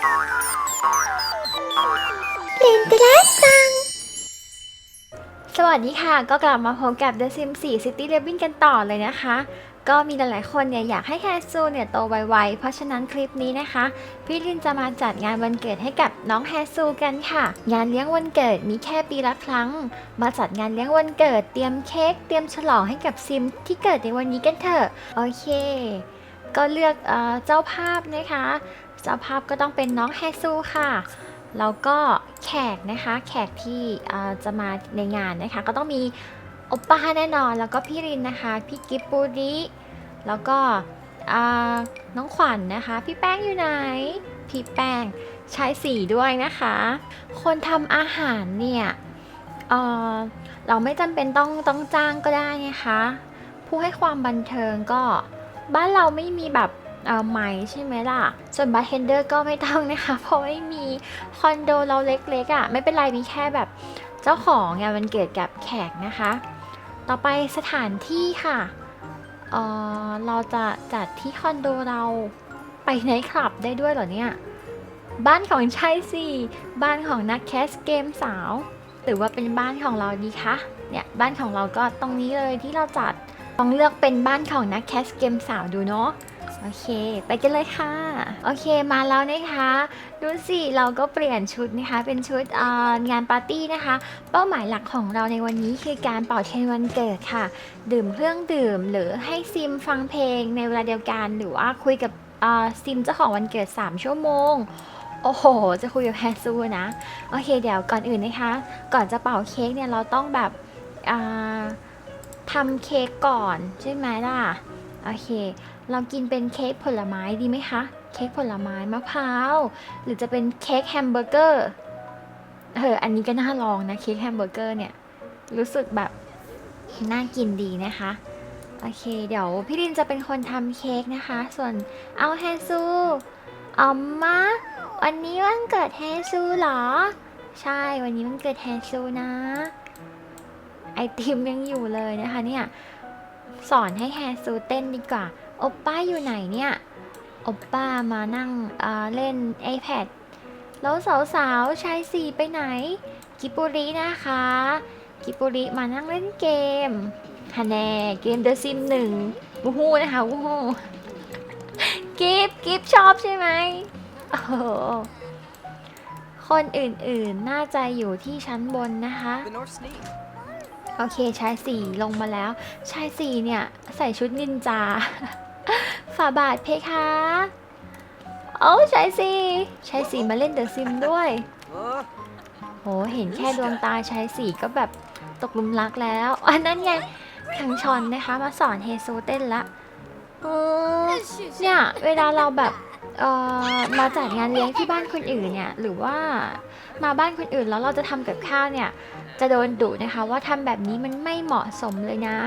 ลินเดลซัง สวัสดีค่ะ ก็กลับมาพบกับ The Sims 4 City Living กันต่อเลยนะคะ ก็มีหลายๆคนเนี่ยอยากให้แคสซูเนี่ยโตไวๆ เพราะฉะนั้นคลิปนี้นะคะ พี่ลินจะมาจัดงานวันเกิดให้กับน้องแฮซูกันค่ะ งานเลี้ยงวันเกิดมีแค่ปีละครั้ง มาจัดงานเลี้ยงวันเกิดเตรียมเค้กเตรียมฉลองให้กับซิมที่เกิดในวันนี้กันเถอะ โอเค ก็เลือกเออเจ้าภาพนะคะ เจ้าภาพก็ต้องเป็นน้องแฮซูค่ะ แล้วก็แขกนะคะ แขกที่จะมาในงานนะคะ ก็ต้องมีโอปป้าแน่นอน แล้วก็พี่รินนะคะ พี่กิฟปูริแล้วก็น้องขวัญนนะคะ พี่แป้งอยู่ไหน พี่แป้งใชายสีด้วยนะคะ คนทำอาหารเนี่ยเเราไม่จำเป็นต้องต้องจ้างก็ได้นะคะ ผู้ให้ความบันเทิงก็บ้านเราไม่มีแบบ เอ่อไม้ใช่ไหมล่ะ ส่วนบาร์เทนเดอร์ก็ไม่ต้องนะคะ เพราะไม่มีคอนโดเราเล็กๆอะ่ะ ไม่เป็นไรมีแค่แบบเจ้าของงานวันเกิดกับแขกนะคะ ต่อไปสถานที่ค่ะเออเราจะจัดที่คอนโดเราไปไนท์คลับได้ด้วยเหรอเนี่ย บ้านของชายสิบ้านของนักแคสเกมสาว หรือว่าเป็นบ้านของเราดีคะเนี่ยบ้านของเราก็ตรงนี้เลยที่เราจัดลองเลือกเป็นบ้านของนักแคสเกมสาวดูเนาะ โอเค ไปกันเลยค่ะ โอเคมาแล้วนะคะ ดูสิเราก็เปลี่ยนชุดนะคะ เป็นชุดงานปาร์ตี้นะคะ เป้าหมายหลักของเราในวันนี้คือการเป่าเทียนวันเกิดค่ะ ดื่มเครื่องดื่มหรือให้ซิมฟังเพลงในเวลาเดียวกัน หรือว่าคุยกับซิมเจ้าของวันเกิด 3 ชั่วโมงโอ้โห จะคุยกับแฮซูนะ โอเค เดี๋ยวก่อนอื่นนะคะ ก่อนจะเป่าเค้กเนี่ยเราต้องแบบทำเค้กก่อนใช่ไหมล่ะ โอเค เรากินเป็นเค้กผลไม้ดีไหมคะ เค้กผลไม้มะพร้าว หรือจะเป็นเค้กแฮมเบอร์เกอร์ เออ อันนี้ก็น่าลองนะเค้กแฮมเบอร์เกอร์เนี่ย รู้สึกแบบน่ากินดีนะคะ โอเค เดี๋ยวพี่ดินจะเป็นคนทำเค้กนะคะ ส่วนเอาแฮซูออมมาวันนี้วันเกิดแฮซูเหรอ ใช่ วันนี้วันเกิดแฮซูนะ ไอติมยังอยู่เลยนะคะเนี่ย สอนให้แฮซูเต้นดีกว่าโอปป้าอยู่ไหนเนี่ยโอปป้ามานั่งอ่าเล่น iPad แล้วสาวๆชายสี่ไปไหน กิปุรินะคะ กิปุริมานั่งเล่นเกมฮันแน่เกม The Sim หนึ่งวูฮูนะคะวูฮูกิฟกิฟชอบใช่ไหมโอ้โหคนอื่นๆ น่าจะอยู่ที่ชั้นบนนะคะ โอเคชายสี่ลงมาแล้วชายสี่เนี่ยใส่ชุดนินจาฝ่าบาทเพคะโอ้ชายสี่ชายสี่มาเล่นเดอะซิมด้วยโหเห็นแค่ดวงตาชายสี่ก็แบบตกลุมรักแล้ว อันนั้นไงคังชอนนะคะมาสอนเฮซูเต้นละเออเนี่ย เวลาเราแบบเอ่อมาจัดงานเลี้ยงที่บ้านคนอื่นเนี่ย หรือว่ามาบ้านคนอื่นแล้วเราจะทำกับข้าวเนี่ย จะโดนดุนะคะว่าทำแบบนี้มันไม่เหมาะสมเลยนะ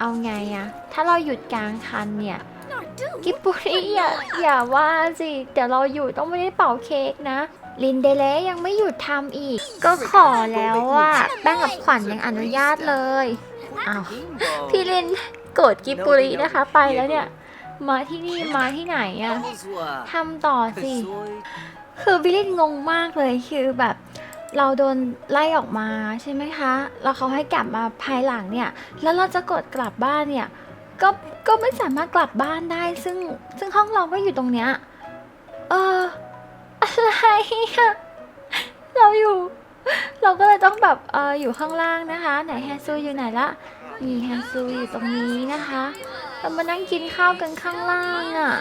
เอาไงอะถ้าเราหยุดกลางคันเนี่ยกิบปุริอย่าอย่าว่าสิเดี๋ยวเราอยู่ต้องไม่ได้เป่าเค้กนะ ลินเดเลยังไม่หยุดทำอีก ก็ขอแล้วว่าแป้งกับขวัญยังอนุญาตเลยอ้าวพี่ลินโกรธกิบปุรินะคะ ไปแล้วเนี่ย มาที่นี่มาที่ไหนอะทำต่อสิ คือบิลลินงงมากเลยคือแบบ เราโดนไล่ออกมาใช่ไหมคะ แล้วเขาให้กลับมาภายหลังเนี่ย แล้วเราจะกดกลับบ้านเนี่ย ก็ ก็ไม่สามารถกลับบ้านได้ ซึ่ง ซึ่งห้องเราก็อยู่ตรงเนี้ย เออ อะไรอะเราอยู่ เราก็เลยต้องแบบเอออยู่ข้างล่างนะคะ ไหนแฮซูอยู่ไหนละมีแฮซูอยู่ตรงนี้นะคะเรามานั่งกินข้าวกันข้างล่างอะ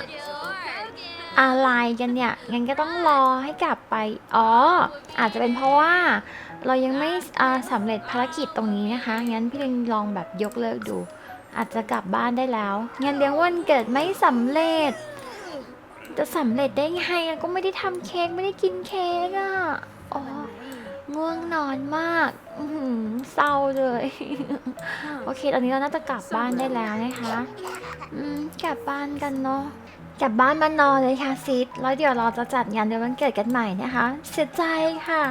อะไรกันเนี่ยงั้นก็ต้องรอให้กลับไป อ๋อ อาจจะเป็นเพราะว่า เรายังไม่อ่าสำเร็จภารกิจตรงนี้นะคะ งั้นพี่ลินลองแบบยกเลิกดู อาจจะกลับบ้านได้แล้วงั้นเลี้ยงวันเกิดไม่สำเร็จ จะสำเร็จได้ไงก็ไม่ได้ทำเค้กไม่ได้กินเค้กอะอ๋อง่วงนอนมากอืเศร้าเลย โอเค ตอนนี้เราน่าจะกลับบ้านได้แล้วนะคะ อืม กลับบ้านกันเนาะ กลับบ้านมานอนเลยค่ะซิดแล้วเดี๋ยวเราจะจัดงานเดือนวันเกิดกันใหม่นะคะ เสียใจค่ะ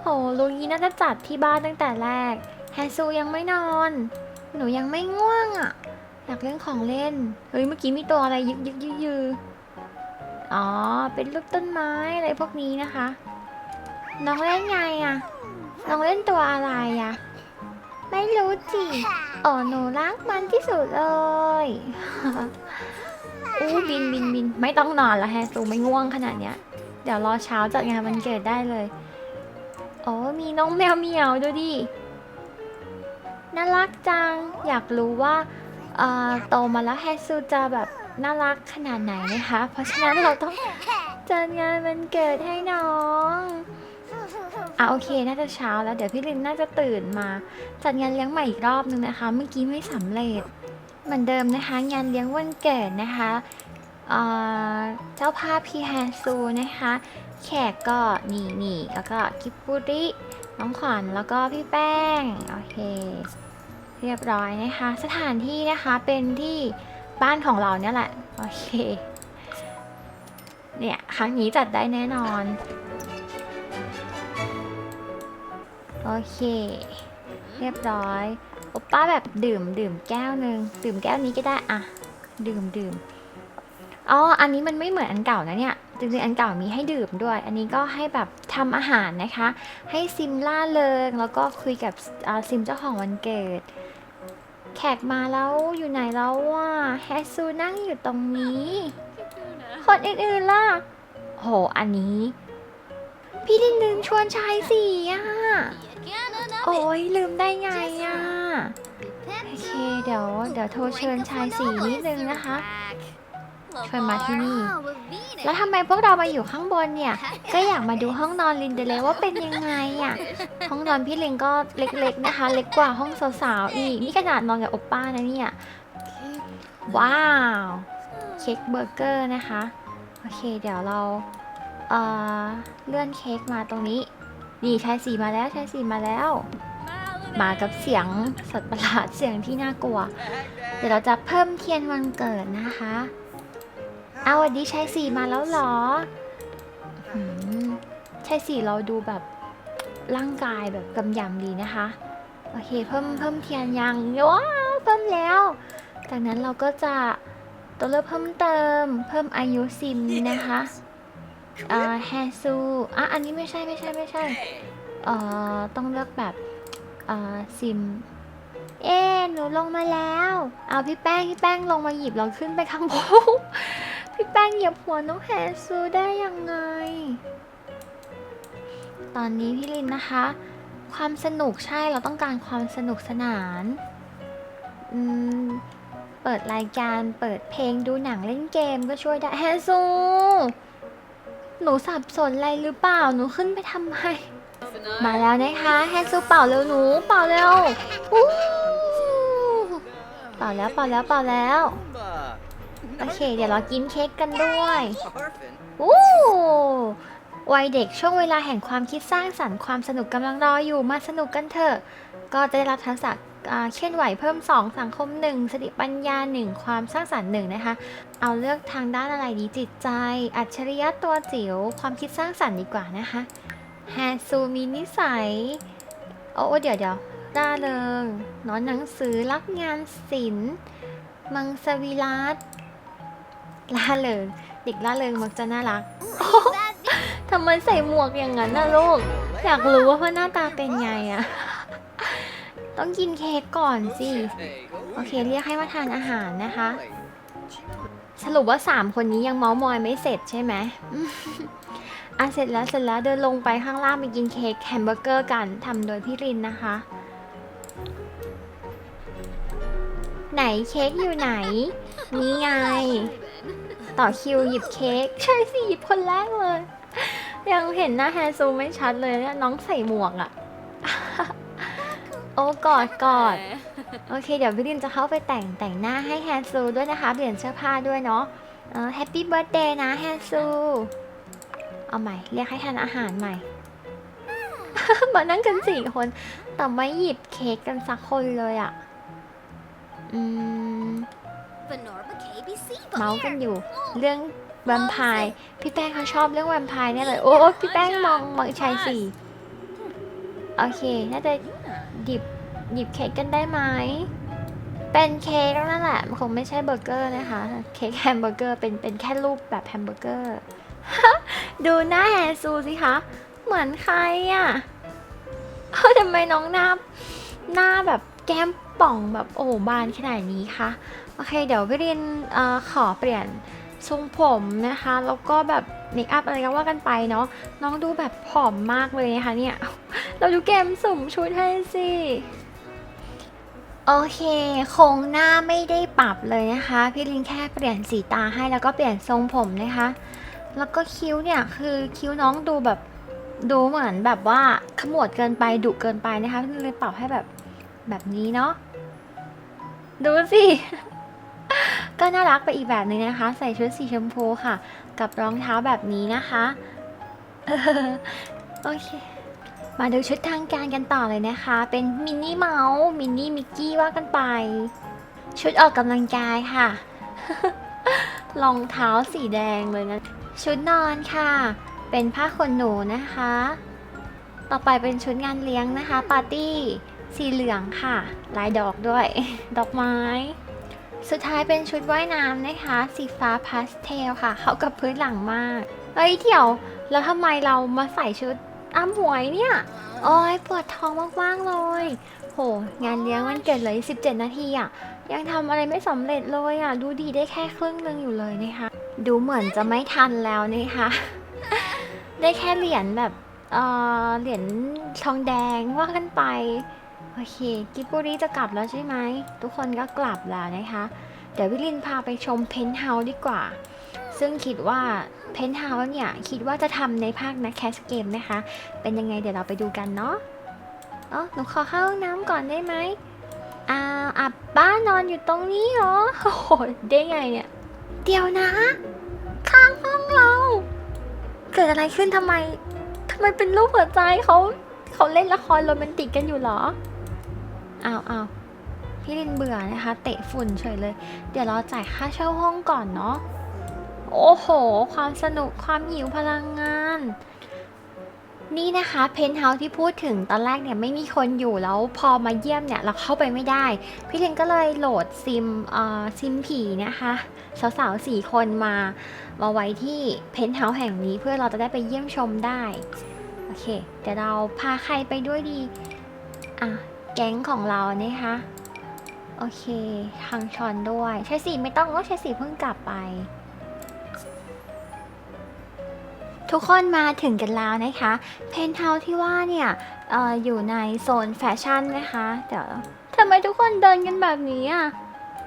โหลุงนี้น่าจะจัดที่บ้านตั้งแต่แรก แฮซูยังไม่นอน หนูยังไม่ง่วงอะ อยากเล่นของเล่น เฮ้ยเมื่อกี้มีตัวอะไรยึกยึกยือยืออ๋อ เป็นรูปต้นไม้อะไรพวกนี้นะคะ น้องเล่นไงอะน้องเล่นตัวอะไรอะ ไม่รู้จิอ๋อหนูรักมันที่สุดเลย อู้บินบินบินไม่ต้องนอนแล้วแฮซูไม่ง่วงขนาดเนี้ย เดี๋ยวรอเช้าจัดงานวันเกิดได้เลยโอ้มีน้องแมวเหมียวดูดิ น่ารักจัง อยากรู้ว่าเอ่อโตมาแล้วแฮซูจะแบบน่ารักขนาดไหนนะคะ เพราะฉะนั้นเราต้องจัดงานวันเกิดให้น้องอะโอเค น่าจะเช้าแล้ว เดี๋ยวพี่ลินน่าจะตื่นมา จัดงานเลี้ยงใหม่อีกรอบนึงนะคะ เมื่อกี้ไม่สำเร็จ เหมือนเดิมนะคะ งานเลี้ยงวันเกิดนะคะเจ้าภาพพี่แฮซูนะคะ แขกก็นี่นี่แล้วก็กิบบุริน้องขวัญแล้วก็พี่แป้ง โอเค เรียบร้อยนะคะ สถานที่นะคะเป็นที่บ้านของเราเนี่ยแหละ โอเค เนี่ย ครั้งนี้จัดได้แน่นอน โอเค เรียบร้อย โอป้าแบบดื่มดื่มแก้วหนึ่งดื่มแก้วนี้ก็ได้อะดื่มดื่มอ๋ออันนี้มันไม่เหมือนอันเก่านะเนี่ยจริงๆอันเก่ามีให้ดื่มด้วย อันนี้ก็ให้แบบทำอาหารนะคะ ให้ซิมล่าเริงแล้วก็คุยกับซิมเจ้าของวันเกิด แขกมาแล้วอยู่ไหนแล้วว่าแฮซูนั่งอยู่ตรงนี้ คนอื่นๆล่ะโหอันนี้ พี่ลินลืมชวนชายสี่อะ โอ้ยลืมได้ไงอะ โอเคเดี๋ยวเดี๋ยวโทรเชิญชายสีนิดนึงนะคะชวนมาที่นี่ แล้วทำไมพวกเรามาอยู่ข้างบนเนี่ย ก็อยากมาดูห้องนอนลินเดเลยว่าเป็นยังไงอะ ห้องนอนพี่ลินก็เล็กๆนะคะ เล็กกว่าห้องสาวๆอีก นี่ขนาดนอนกับโอป้านะเนี่ย ว้าว เค้กเบอร์เกอร์นะคะ โอเคเดี๋ยวเราเอ่อเลื่อนเค้กมาตรงนี้ นี่ชายสีมาแล้วชายสีมาแล้ว มากับเสียงสัตว์ประหลาดเสียงที่น่ากลัว เดี๋ยวเราจะเพิ่มเทียนวันเกิดนะคะ เอาวันดีชายสีมาแล้วเหรอหืมชายสีเราดูแบบร่างกายแบบกำยำดีนะคะ โอเคเพิ่มเพิ่มเทียนยังว้าวเพิ่มแล้ว จากนั้นเราก็จะตัวเลือกเพิ่มเติม เพิ่มอายุซิมนะคะอ่าแฮซูอะอันนี้ไม่ใช่ไม่ใช่ไม่ใช่เอ่อต้องเลือกแบบ อ่อซิม เอ๊หนูลงมาแล้ว เอาพี่แป้งพี่แป้งลงมาหยิบเราขึ้นไปข้างบน พี่แป้งเหยียบหัวน้องแฮซูได้ยังไง ตอนนี้พี่ลินนะคะ ความสนุกใช่เราต้องการความสนุกสนานอืมเปิดรายการเปิดเพลงดูหนังเล่นเกมก็ช่วยได้แฮซู หนูสับสนอะไรหรือเปล่าหนูขึ้นไปทำไม มาแล้วนะคะแฮนซูเป่าเร็วหนูเป่าเร็วอู้เป่าแล้วเป่าแล้วเป่าแล้วโอเค เดี๋ยวเรากินเค้กกันด้วยอู้วัยเด็กช่วงเวลาแห่งความคิดสร้างสรรค์ความสนุกกำลังรออยู่มาสนุกกันเถอะ ก็จะได้รับทักษะอ่าเคลื่อนไหวเพิ่ม 2 สังคม 1 สติปัญญา 1 ความสร้างสรรค์1นะคะ เอาเลือกทางด้านอะไรดีจิตใจ อัจฉริยะตัวจิ๋วความคิดสร้างสรรค์ดีกว่านะคะ แฮซูมีนิสัย โอ้เดี๋ยวเดี๋ยวร่าเริงนอนหนังสือรักงานศิลป์มังสวิรัตล่าเริงเด็กล่าเริงมักจะน่ารักทำไมใส่หมวกอย่างนั้นนะลูก อยากรู้ว่าหน้าตาเป็นไงอะต้องกินเค้กก่อนสิ โอเคเรียกให้มาทานอาหารนะคะ สรุปว่า3คนนี้ยังเมาส์มอยไม่เสร็จใช่ไหม อะเสร็จแล้วเสร็จแล้วเดินลงไปข้างล่างไปกินเค้กแฮมเบอร์เกอร์กันทำโดยพี่รินนะคะ ไหนเค้กอยู่ไหน นี่ไง ต่อคิวหยิบเค้กใช่สิหยิบคนแรกเลย ยังเห็นหน้าแฮนซูไม่ชัดเลยเนี่ยน้องใส่หมวกอะโอ้กอดกอดโอเค เดี๋ยวพี่ลินจะเข้าไปแต่งแต่งหน้าให้แฮนซูด้วยนะคะ เปลี่ยนเสื้อผ้าด้วยเนาะแฮปปี้เบิร์ดเดย์นะแฮนซู เอาใหม่ เรียกให้ทานอาหารใหม่ มานั่งกันสี่คน แต่ไม่หยิบเค้กกันสักคนเลยอะ่ะ อืม เมาส์กันอยู่ เรื่องแวมไพร์พี่แป้งเขาชอบเรื่องแวมไพร์เนี่ยเลย โอ้พี่แป้งมองมองชายสี่โอเค น่าจะหยิบหยิบเค้กกันได้ไหมไปเป็นเค้กนั่นแหละ มันคงไม่ใช่เบอร์เกอร์นะคะ เค้กแฮมเบอร์เกอร์เป็นเป็นแค่รูปแบบแฮมเบอร์เกอร์ ดูหน้าแฮซูสิคะ เหมือนใครอะ่ะเฮ้ยทำไมน้องหน้า หน้าแบบแก้มป่องแบบโอ้บานขนาดนี้คะ โอเค เดี๋ยวพี่รินออขอเปลี่ยนทรงผมนะคะ แล้วก็แบบเมคอัพอะไรก็ว่ากันไปเนาะ น้องดูแบบผอมมากเลยนะคะเนี่ย เราดูเกมสุ่มชุดให้สิโอเคโครงหน้าไม่ได้ปรับเลยนะคะ พี่ลินแค่เปลี่ยนสีตาให้แล้วก็เปลี่ยนทรงผมนะคะ แล้วก็คิ้วเนี่ยคือคิ้วน้องดูแบบดูเหมือนแบบว่าขมวดเกินไปดุเกินไปนะคะพี่ลินเลยปรับให้แบบแบบนี้เนาะดูสิ ก็น่ารักไปอีกแบบหนึงนะคะ ใส่ชุดสีชมพูค่ะ กับรองเท้าแบบนี้นะคะโอเค มาดูชุดทางการกันต่อเลยนะคะ เป็นมินนี่เมาส์มินนี่มิกกี้ว่ากันไป ชุดออกกำลังกายค่ะรองเท้าสีแดงเลยนะ ชุดนอนค่ะ เป็นผ้าขนหนูนะคะ ต่อไปเป็นชุดงานเลี้ยงนะคะ ปาร์ตี้ สีเหลืองค่ะ ลายดอกด้วย ดอกไม้ สุดท้ายเป็นชุดว่ายน้ำนะคะ สีฟ้าพาสเทลค่ะ เข้ากับพื้นหลังมากเฮ้ยเดี๋ยว แล้วทำไมเรามาใส่ชุดอ้ำหวยเนี่ย โอ้ยปวดท้องมากๆเลย โห งานเลี้ยงวันเกิดเลย 17 นาทีอะ ยังทำอะไรไม่สำเร็จเลยอะ ดูดีได้แค่ครึ่งหนึงอยู่เลยนะคะ ดูเหมือนจะไม่ทันแล้วนะคะ ได้แค่เหรียญแบบ เออเหรียญทองแดงว่ากันไป โอเค กิบบุรีจะกลับแล้วใช่ไหม ทุกคนก็กลับแล้วนะคะ เดี๋ยววิลินพาไปชมเพนท์เฮาส์ดีกว่า ซึ่งคิดว่าเพนท์เฮาส์เนี่ย คิดว่าจะทำในภาคนักแคสเกมนะคะ เป็นยังไงเดี๋ยวเราไปดูกันเนาะอ๋อหนูขอเข้าห้องน้ำก่อนได้ไหม อ่าอับบ้านนอนอยู่ตรงนี้เหรอโอ้โหได้ไงเนี่ย เดี๋ยวนะ ข้างห้องเรา เกิดอะไรขึ้นทำไมทำไมเป็นรูปหัวใจเขาเขาเล่นละครโรแมนติกกันอยู่เหรออ้าวอ้าวพี่ลินเบื่อนะคะ เตะฝุ่นเฉยเลย เดี๋ยวเราจ่ายค่าเช่าห้องก่อนเนาะโอ้โห ความสนุกความหิวพลังงาน นี่นะคะเพนท์เฮาส์ที่พูดถึงตอนแรกเนี่ยไม่มีคนอยู่แล้วพอมาเยี่ยมเนี่ยเราเข้าไปไม่ได้ พี่เลนก็เลยโหลดซิมเอ่อซิมผีนะคะสาวๆสี่คนมามาไว้ที่เพนท์เฮาส์แห่งนี้เพื่อเราจะได้ไปเยี่ยมชมได้ โอเคเดี๋ยวเราพาใครไปด้วยดี อะ แก๊งของเรานะคะ โอเค ทางชอนด้วยใช่สิไม่ต้องก็ใช่สิเพิ่งกลับไป ทุกคนมาถึงกันแล้วนะคะ เพนท์เฮาส์ที่ว่าเนี่ยอออยู่ในโซนแฟชั่นนะคะเดี๋ยวทำไมทุกคนเดินกันแบบนี้อะ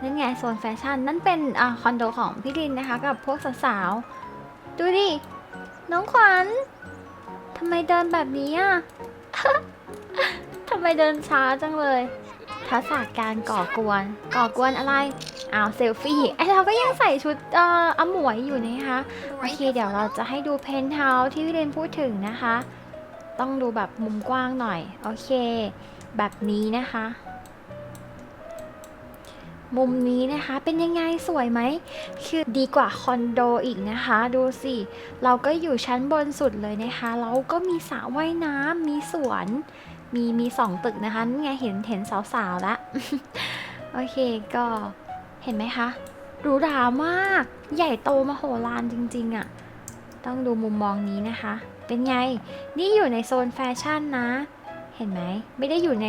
นั่นไงโซนแฟชั่นนั่นเป็นอคอนโดของพี่ลินนะคะ กับพวกสาวๆ ดูดิ น้องขวัญทำไมเดินแบบนี้อะทำไมเดินช้าจังเลยทักษะการก่อกวน ก่อกวนอะไร อ้าวเซลฟี่ไอเราก็ยังใส่ชุดเอ่ออมวยอยู่นะคะ โอเคเดี๋ยวเราจะให้ดูเพนท์เฮาส์ที่พี่เรนพูดถึงนะคะ ต้องดูแบบมุมกว้างหน่อย โอเค แบบนี้นะคะ มุมนี้นะคะเป็นยังไงสวยไหม คือดีกว่าคอนโดอีกนะคะ ดูสิ เราก็อยู่ชั้นบนสุดเลยนะคะเราก็มีสระว่ายน้ำมีสวน มีมีสองตึกนะคะนี่ไงเห็นเห็นสาวๆแล้วโอเคก็ เห็นไหมคะหรูหรามาก ใหญ่โตมโหฬารจริงๆอะ่ะ ต้องดูมุมมองนี้นะคะ เป็นไง นี่อยู่ในโซนแฟชั่นนะ เห็นไหม ไม่ได้อยู่ใน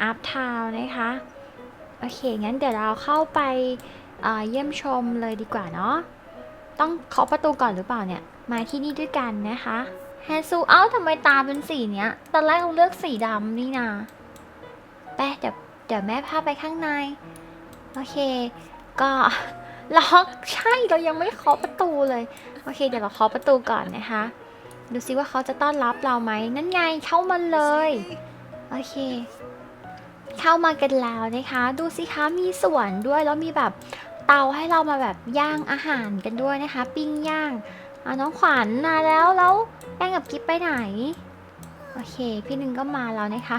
อาร์ตทาวนะคะ โอเค งั้นเดี๋ยวเราเข้าไปเเยี่ยมชมเลยดีกว่าเนาะ ต้องเคาะประตูก่อนหรือเปล่าเนี่ย มาที่นี่ด้วยกันนะคะแฮซูเอ้าทำไมตาเป็นสีเนี้ย ตอนแรกเราเลือกสีดำนี่นาแป๊ะเดี๋ยวเดี๋ยวแม่พาไปข้างใน โอเค ก็ล็อกใช่เรายังไม่เคาะประตูเลย โอเค เดี๋ยวเราเคาะประตูก่อนนะคะ ดูซิว่าเขาจะต้อนรับเราไหมนั่นไงเข้ามาเลย โอเค เข้ามากันแล้วนะคะ ดูสิคะมีสวนด้วยแล้วมีแบบเตาให้เรามาแบบย่างอาหารกันด้วยนะคะ ปิ้งย่างอะน้องขวัญมาแล้วแล้วแป้งกับกิ๊บไปไหน โอเค พี่หนึ่งก็มาแล้วนะคะ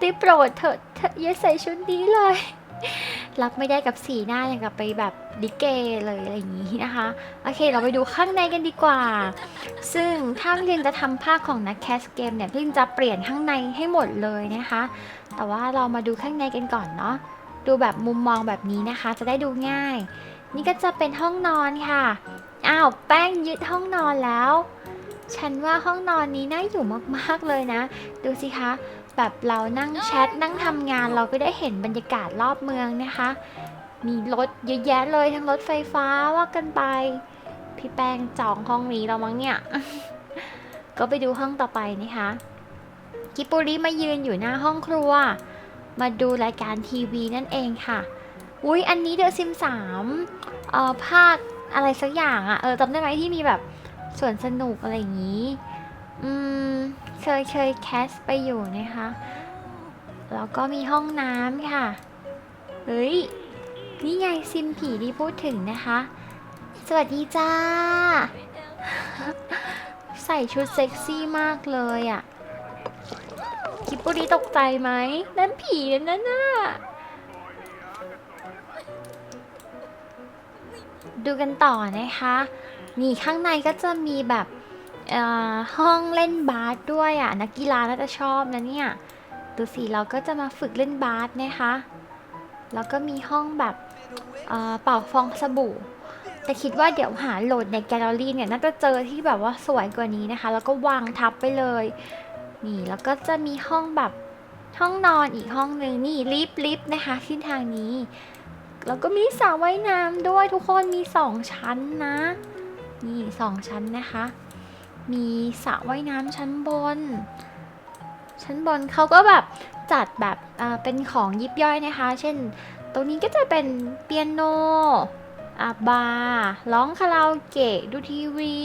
ติโปรดเถอะเธออย่าใส่ชุดนี้เลย รับไม่ได้กับสีหน้าอย่างกับไปแบบดิเกเลยอะไรอย่างนี้นะคะ โอเค เราไปดูข้างในกันดีกว่า ซึ่งถ้าพี่ลินจะทำภาคของนักแคสเกมเนี่ยพี่ลินจะเปลี่ยนข้างในให้หมดเลยนะคะ แต่ว่าเรามาดูข้างในกันก่อนเนาะ ดูแบบมุมมองแบบนี้นะคะ จะได้ดูง่าย นี่ก็จะเป็นห้องนอนค่ะ อ้าว แป้งยึดห้องนอนแล้ว ฉันว่าห้องนอนนี้น่าอยู่มากๆเลยนะ ดูสิคะ แบบเรานั่งแชทนั่งทำงานเราก็ได้เห็นบรรยากาศรอบเมืองนะคะ มีรถเยอะแยะเลยทั้งรถไฟฟ้าว่ากันไป พี่แป้งจองห้องนี้แล้วมั้งเนี่ย ก็ไปดูห้องต่อไปนะคะกิบปุริมายืนอยู่หน้าห้องครัว มาดูรายการทีวีนั่นเองค่ะ อุ้ยอันนี้เดอะซิมสามเอ่อภาคอะไรสักอย่างอะ่ะ เออจำได้ไหมที่มีแบบสวนสนุกอะไรอย่างนี้ อืมเคยเคยแคสไปอยู่นะคะ แล้วก็มีห้องน้ำค่ะ เฮ้ย นี่ไงซิมผีที่พูดถึงนะคะ สวัสดีจ้า ใส่ชุดเซ็กซี่มากเลยอะ่ะ คิปปุรีตกใจไหม นั่นผีนั่นน่ะ ดูกันต่อนะคะ นี่ข้างในก็จะมีแบบ ห้องเล่นบาสด้วยอะนักกีฬาน่าจะชอบนะเนี่ยดูสิเราก็จะมาฝึกเล่นบาสนะคะ แล้วก็มีห้องแบบเป่าฟองสบู่ แต่คิดว่าเดี๋ยวหาโหลดในแกลเลอรี่เนี่ยน่าจะเจอที่แบบว่าสวยกว่านี้นะคะ แล้วก็วางทับไปเลยนี่แล้วก็จะมีห้องแบบห้องนอนอีกห้องหนึ่งนี่ลิฟต์ลิฟต์นะคะขึ้นทางนี้ แล้วก็มีสระว่ายน้ำด้วยทุกคนมีสองชั้นนะ นี่สองชั้นนะคะ มีสระว่ายน้ำชั้นบน ชั้นบนเขาก็แบบจัดแบบเป็นของยิบย่อยนะคะ เช่น ตรงนี้ก็จะเป็นเปียโนอาบาร์ร้องคาราโอเกะดูทีวี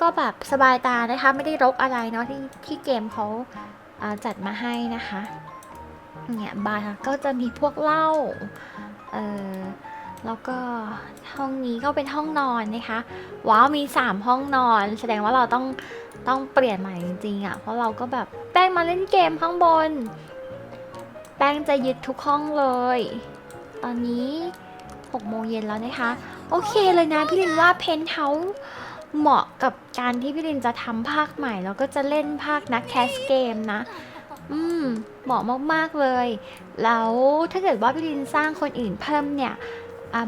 ก็แบบสบายตานะคะ ไม่ได้รกอะไรเนาะที่ที่เกมเขาาจัดมาให้นะคะ เนี่ยบาร์ก็จะมีพวกเหล้าเออ แล้วก็ห้องนี้ก็เป็นห้องนอนนะคะว้าวมี 3 ห้องนอน แสดงว่าเราต้องต้องเปลี่ยนใหม่จริงๆอะ่ะเพราะเราก็แบบแป้งมาเล่นเกมข้างบน แป้งจะยึดทุกห้องเลย ตอนนี้6โมงเย็นแล้วนะคะ โอเคเลยนะพี่ลินว่าเพนเฮาส์เหมาะกับการที่พี่ลินจะทำภาคใหม่ แล้วก็จะเล่นภาคนักแคสเกมนะ อืมเหมาะมากๆเลย แล้วถ้าเกิดว่าพี่ลินสร้างคนอื่นเพิ่มเนี่ย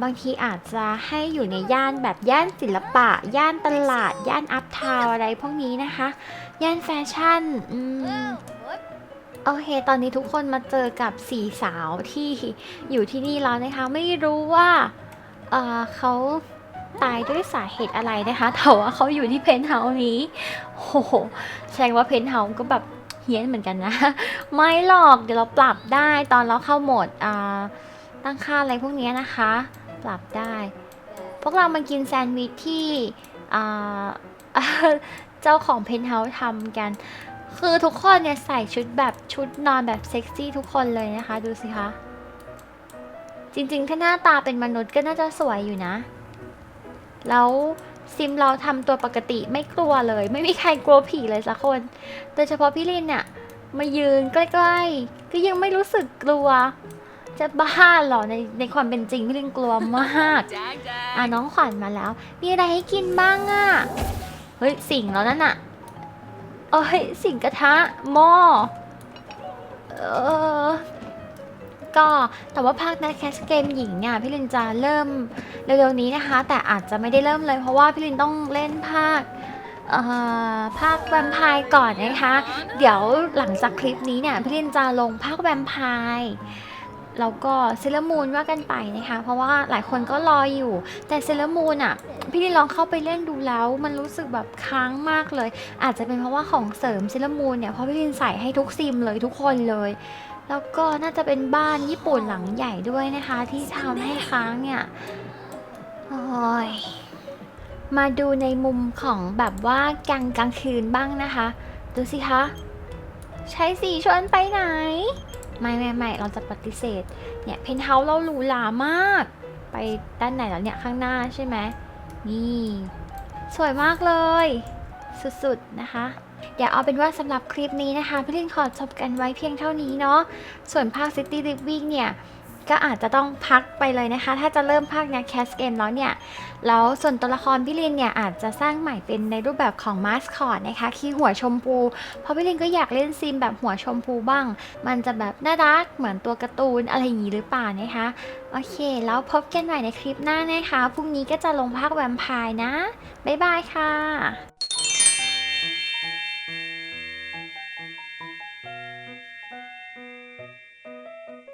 บางทีอาจจะให้อยู่ในย่านแบบย่านศิลปะ ย่านตลาด ย่านอัพทาวอะไรพวกนี้นะคะ ย่านแฟชั่นอืมโอเค ตอนนี้ทุกคนมาเจอกับสี่สาวที่อยู่ที่นี่แล้วนะคะ ไม่รู้ว่าเออเขาตายด้วยสาเหตุอะไรนะคะ แต่ว่าเขาอยู่ที่เพนท์เฮาส์นี้โอ้โหแสดงว่าเพนท์เฮาส์ก็แบบเฮี้ยนเหมือนกันนะ ไม่หรอก เดี๋ยวเราปรับได้ตอนเราเข้าโหมดอ่า ตั้งค่าอะไรพวกนี้นะคะ ปรับได้ พวกเรามากินแซนด์วิชที่เจ้าของเพนท์เฮาส์ทำกัน คือทุกคนเนี่ยใส่ชุดแบบชุดนอนแบบเซ็กซี่ทุกคนเลยนะคะ ดูสิคะ จริงๆ ถ้าหน้าตาเป็นมนุษย์ก็น่าจะสวยอยู่นะ แล้วซิมเราทำตัวปกติไม่กลัวเลย ไม่มีใครกลัวผีเลยสักคน โดยเฉพาะพี่ลินเนี่ยมายืนใกล้ ๆ ก็ยังไม่รู้สึกกลัว จะบ้าเหรอในในความเป็นจริงพี่ลินกลัวมาก Jag, อะ jag. น้องขวัญมาแล้ว มีอะไรให้กินบ้างอะ่ะเฮ้ยสิ่งแล้วนั่นอะเอ้ยสิ่งกระทะหม้อเออก็แต่ว่าภาคนักแคสเกมหญิงเนี่ยพี่ลินจะเริ่มเร็วๆนี้นะคะ แต่อาจจะไม่ได้เริ่มเลยเพราะว่าพี่ลินต้องเล่นภาคเอ่อภาคแวมไพร์ก่อนนะคะ เดี๋ยวหลังจากคลิปนี้เนี่ยพี่ลินจะลงภาคแวมไพร์ แล้วก็เซเลมูนว่ากันไปนะคะ เพราะว่าหลายคนก็รออยู่ แต่เซเลมูนอะ พี่ลินลองเข้าไปเล่นดูแล้ว มันรู้สึกแบบค้างมากเลย อาจจะเป็นเพราะว่าของเสริมเซเลมูนเนี่ยเพราะพี่ลินใส่ให้ทุกซิมเลยทุกคนเลย แล้วก็น่าจะเป็นบ้านญี่ปุ่นหลังใหญ่ด้วยนะคะ ที่ทำให้ค้างเนี่ยโอ้ยมาดูในมุมของแบบว่ากลางกลางคืนบ้างนะคะ ดูสิคะ ใช้สีชวนไปไหน ไม่ไม่ไม่เราจะปฏิเสธ เนี่ยเพนท์เฮาส์เราหรูหรามาก ไปด้านไหนแล้วเนี่ยข้างหน้าใช่ไหมนี่ สวยมากเลย สุดๆนะคะอย่าเอาเป็นว่าสำหรับคลิปนี้นะคะพี่ลินขอจบกันไว้เพียงเท่านี้เนาะส่วนภาค City Living เนี่ย ก็อาจจะต้องพักไปเลยนะคะ ถ้าจะเริ่มภาคเนี้ยแคสเกมแล้วเนี่ย แล้วส่วนตัวละครพี่ลินเนี่ยอาจจะสร้างใหม่เป็นในรูปแบบของมาสคอตนะคะ คือหัวชมพู เพราะพี่ลินก็อยากเล่นซีมแบบหัวชมพูบ้าง มันจะแบบน่ารักเหมือนตัวการ์ตูนอะไรอย่างนี้หรือเปล่านะคะ โอเค แล้วพบกันใหม่ในคลิปหน้านะคะ พรุ่งนี้ก็จะลงภาคแวมไพร์นะ บ๊ายบายค่ะ